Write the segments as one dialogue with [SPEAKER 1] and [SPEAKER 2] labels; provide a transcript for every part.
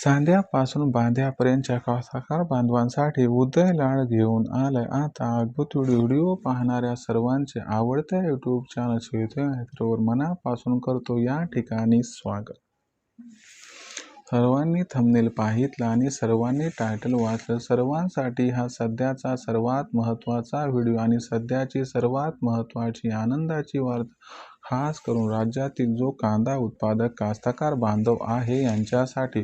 [SPEAKER 1] सांध्यापासून बांध्यापर्यंतच्या कथाकार बांधवांसाठी उदय लाड घेऊन आलाय. आता अद्भुत व्हिडिओ पाहणाऱ्या सर्वांचे आवडत्या यूट्यूब चॅनल शेतकरी मनापासून करतो या ठिकाणी स्वागत. सर्वांनी थंबनेल पाहितला आणि सर्वांनी टायटल वाचलं. सर्वांसाठी हा सध्याचा सर्वात महत्त्वाचा व्हिडिओ आणि सध्याची सर्वात महत्त्वाची आनंदाची वार्ता. खास करून राज्यातील जो कांदा उत्पादक कास्तकार बांधव आहे यांच्यासाठी.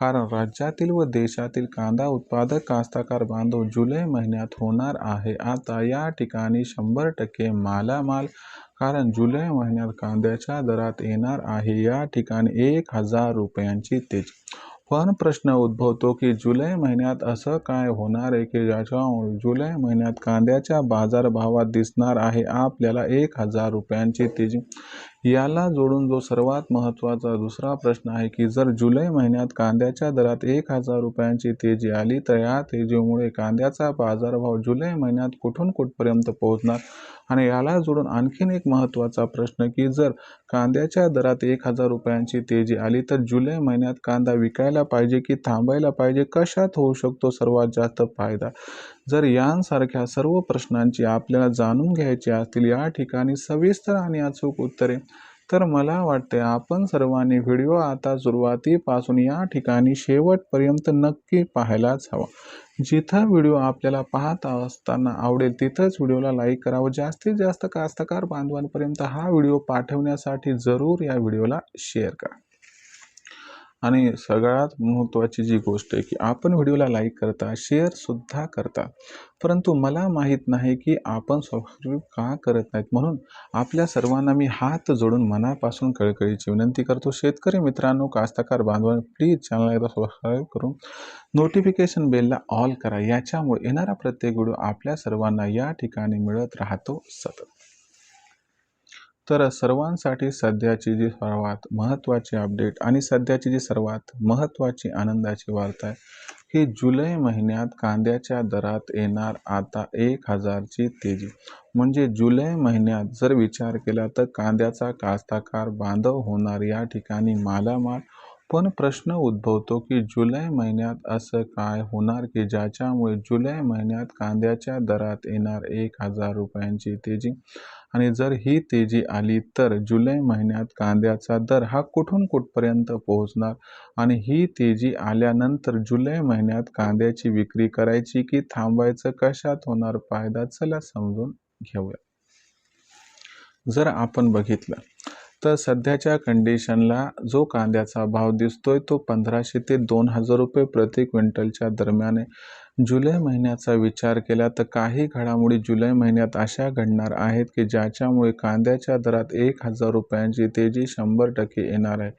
[SPEAKER 1] कारण राज्यातील व देशातील कांदा उत्पादक कास्तकार बांधव जुलै महिन्यात होणार आहे. आता या ठिकाणी शंभर टक्के मालामाल कारण जुलै महिन्यात कांद्याच्या दरात येणार आहे. या ठिकाणी एक हजार रुपयांची तेज पण प्रश्न उद्भवतो की जुलै महिन्यात असं काय होणार आहे की ज्याच्यामुळे जुलै महिन्यात कांद्याच्या बाजारभावात दिसणार आहे? आपल्याला एक हजार रुपयांची तेजी. याला जोडून जो सर्वात महत्त्वाचा दुसरा प्रश्न आहे की जर जुलै महिन्यात कांद्याच्या दरात एक हजार रुपयांची तेजी आली तर या तेजीमुळे कांद्याचा बाजारभाव जुलै महिन्यात कुठून कुठपर्यंत पोहोचणार? आणि याला जोडून आणखीन एक महत्त्वाचा प्रश्न की जर कांद्याच्या दरात एक हजार रुपयांची तेजी आली तर जुलै महिन्यात कांदा विकायला पाहिजे की थांबायला पाहिजे? कशात होऊ शकतो सर्वात जास्त फायदा? जर यांसारख्या सर्व प्रश्नांची आपल्याला जाणून घ्यायची असतील या ठिकाणी सविस्तर आणि अचूक उत्तरे. तर मला वाटते आपण सर्वांनी व्हिडिओ आता सुरुवातीपासून या ठिकाणी शेवटपर्यंत नक्की पाहायलाच हवा. जिथं व्हिडिओ आपल्याला पाहत असताना आवडेल तिथंच व्हिडिओला लाईक करावं जास्तीत जास्त कास्तकार बांधवांपर्यंत हा व्हिडिओ पाठवण्यासाठी जरूर या व्हिडिओला शेअर करा. आणि सगळ्यात महत्त्वाची जी गोष्ट आहे की आपण व्हिडिओला लाईक करता शेअरसुद्धा करता. परंतु मला माहीत नाही की आपण सबस्क्राईब का करत नाहीत. म्हणून आपल्या सर्वांना मी हात जोडून मनापासून कळकळीची विनंती करतो. शेतकरी मित्रांनो कास्तकार बांधवांनो प्लीज चॅनल एकदा सबस्क्राईब करून नोटिफिकेशन बेलला ऑल करा. याच्यामुळे येणारा प्रत्येक व्हिडिओ आपल्या सर्वांना या ठिकाणी मिळत राहतो सतत. तर सर्वांसाठी सध्याची जी सर्वात महत्त्वाची अपडेट आणि सध्याची जी सर्वात महत्त्वाची आनंदाची वार्ता आहे की जुलै महिन्यात कांद्याच्या दरात येणार आता एक हजारची तेजी. म्हणजे जुलै महिन्यात जर विचार केला तर कांद्याचा कास्ताकार बांधव होणार या ठिकाणी मालामाल पण प्रश्न उद्भवतो की जुलै महिन्यात असं काय होणार की ज्याच्यामुळे जुलै महिन्यात कांद्याच्या दरात येणार एक हजार रुपयांची तेजी? आणि जर ही तेजी आली तर जुलै महिन्यात कांद्याचा दर हा कुठून कुठपर्यंत पोहोचणार? आणि ही तेजी आल्यानंतर जुलै महिन्यात कांद्याची विक्री करायची की थांबायचं? कशात होणार फायदा? चला समजून घेऊया. जर आपण बघितलं तर सध्याच्या कंडिशनला जो कांद्याचा भाव दिसतोय तो पंधराशे ते दोन हजार रुपये प्रति क्विंटलच्या दरम्यान आहे. जुलै महिन्याचा विचार केला तर काही घडामोडी जुलै महिन्यात अशा घडणार आहेत की ज्याच्यामुळे कांद्याच्या दरात एक हजार रुपयांची तेजी शंभर टक्के येणार आहे.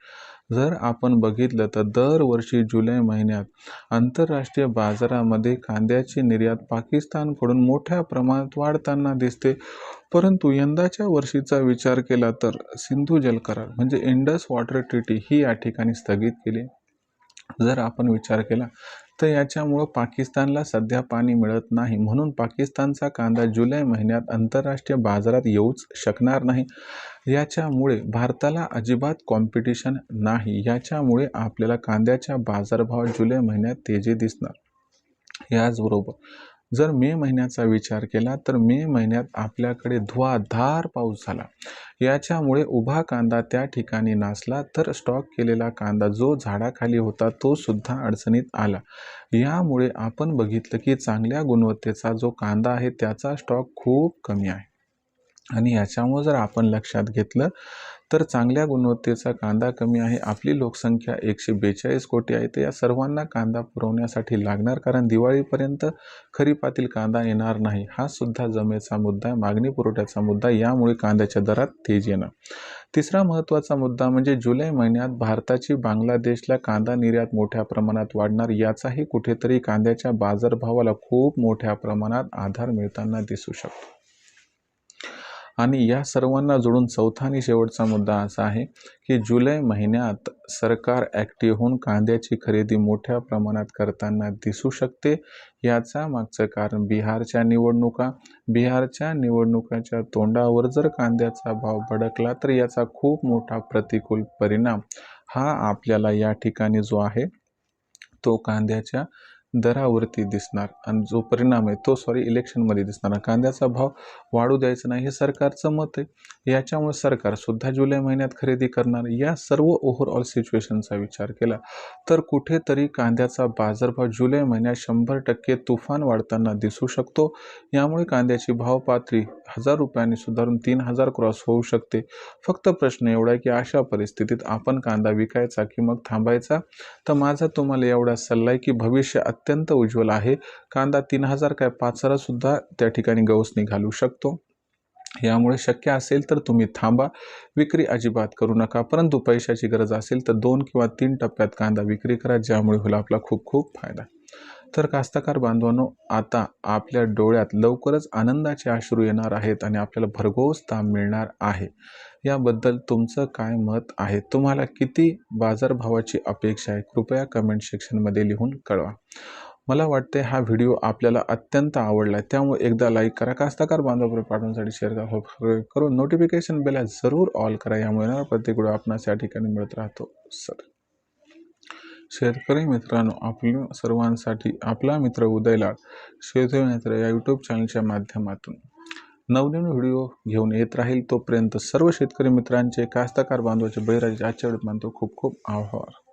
[SPEAKER 1] जर आपण बघितलं तर दरवर्षी जुलै महिन्यात आंतरराष्ट्रीय बाजारामध्ये कांद्याची निर्यात पाकिस्तानकडून मोठ्या प्रमाणात वाढताना दिसते. परंतु यंदाच्या वर्षीचा विचार केला तर सिंधू जल करार म्हणजे इंडस वॉटर ट्रिटी ही या ठिकाणी स्थगित केली. जर आपण विचार केला तर याच्यामुळं पाकिस्तानला सध्या पाणी मिळत नाही. म्हणून पाकिस्तानचा कांदा जुलै महिन्यात आंतरराष्ट्रीय बाजारात येऊच शकणार नाही. याच्यामुळे भारताला अजिबात कॉम्पिटिशन नाही. याच्यामुळे आपल्याला कांद्याच्या बाजारभावात जुलै महिन्यात तेजी दिसणार. याचबरोबर जर मे महिन्याचा विचार केला तर मे महिन्यात आपल्याकडे धुवाधार पाऊस झाला. याच्यामुळे उभा कांदा त्या ठिकाणी नासला तर स्टॉक केलेला कांदा जो झाडाखाली होता तो सुद्धा अडचणीत आला. यामुळे आपण बघितलं की चांगल्या गुणवत्तेचा जो कांदा आहे त्याचा स्टॉक खूप कमी आहे. आणि याच्यामुळे जर आपण लक्षात घेतलं तर चांगल्या गुणवत्तेचा कांदा कमी आहे. आपली लोकसंख्या एकशे बेचाळीस कोटी आहे. तर या सर्वांना कांदा पुरवण्यासाठी लागणार कारण दिवाळीपर्यंत खरीपातील कांदा येणार नाही. हा सुद्धा जमेचा मुद्दा आहे. मागणी पुरवठ्याचा मुद्दा यामुळे कांद्याच्या दरात तेज येणं तिसरा महत्त्वाचा मुद्दा म्हणजे जुलै महिन्यात भारताची बांगलादेशला कांदा निर्यात मोठ्या प्रमाणात वाढणार. याचाही कुठेतरी कांद्याच्या बाजारभावाला खूप मोठ्या प्रमाणात आधार मिळताना दिसू शकतो. आणि या सर्वांना जोडून चौथा आणि शेवटचा मुद्दा असा आहे की जुलै महिन्यात सरकार ॲक्टिव्ह होऊन कांद्याची खरेदी मोठ्या प्रमाणात करताना दिसू शकते याचा मागचं कारण बिहारच्या निवडणुका. बिहारच्या निवडणुकाच्या तोंडावर जर कांद्याचा भाव भडकला तर याचा खूप मोठा प्रतिकूल परिणाम हा आपल्याला या ठिकाणी जो आहे तो कांद्याच्या दरावरती दिसणार आणि जो परिणाम आहे तो सॉरी इलेक्शनमध्ये दिसणार. कांद्याचा भाव वाढू द्यायचा नाही हे सरकारचं मत आहे. याच्यामुळे सरकारसुद्धा जुलै महिन्यात खरेदी करणार. या सर्व ओव्हरऑल सिच्युएशनचा विचार केला तर कुठेतरी कांद्याचा बाजारभाव जुलै महिन्यात शंभर टक्के तुफान वाढताना दिसू शकतो. यामुळे कांद्याची भाव पातळी हजार रुपयांनी सुधारून तीन हजार क्रॉस होऊ शकते. फक्त प्रश्न एवढा आहे की अशा परिस्थितीत आपण कांदा विकायचा की मग थांबायचा? तर माझा तुम्हाला एवढा सल्ला आहे की भविष्य अत्यंत उज्ज्वल आहे. कांदा तीन हजार काय पाच हजारसुद्धा त्या ठिकाणी गवसणी घालू शकतो. यामुळे शक्य असेल तर तुम्ही थांबा. विक्री अजिबात करू नका. परंतु पैशाची गरज असेल तर दोन किंवा तीन टप्प्यात कांदा विक्री करा ज्यामुळे होईल आपला खूप खूप फायदा. तर कास्तकार बांधवांनो आता आपल्या डोळ्यात लवकरच आनंदाचे अश्रू येणार आहेत आणि आपल्याला भरघोस दाम मिळणार आहे. याबद्दल तुमचं काय मत आहे? तुम्हाला किती बाजारभावाची अपेक्षा आहे? कृपया कमेंट सेक्शनमध्ये लिहून कळवा. मला वाटते हा व्हिडिओ आपल्याला अत्यंत आवडला आहे त्यामुळे एकदा लाईक करा. कास्ताकार बांधवापर्यंत पाठवण्यासाठी शेअर करा. हो, सबस्क्राईब करून नोटिफिकेशन बेला जरूर ऑल करा. यामुळे येणारा प्रत्येक व्हिडिओ आपणास या ठिकाणी मिळत राहतो. सर. शेतकरी मित्रांनो आपल्या सर्वांसाठी आपला मित्र उदयला शेतकरी मित्र या यूट्यूब चॅनलच्या माध्यमातून. नवनवीन व्हिडिओ घेऊन येत राहील तोपर्यंत सर्व शेतकरी मित्रांचे कास्तकार बांधवाचे बळीराजे आजच्या वेळेत मानतो. खूप खूप आभार.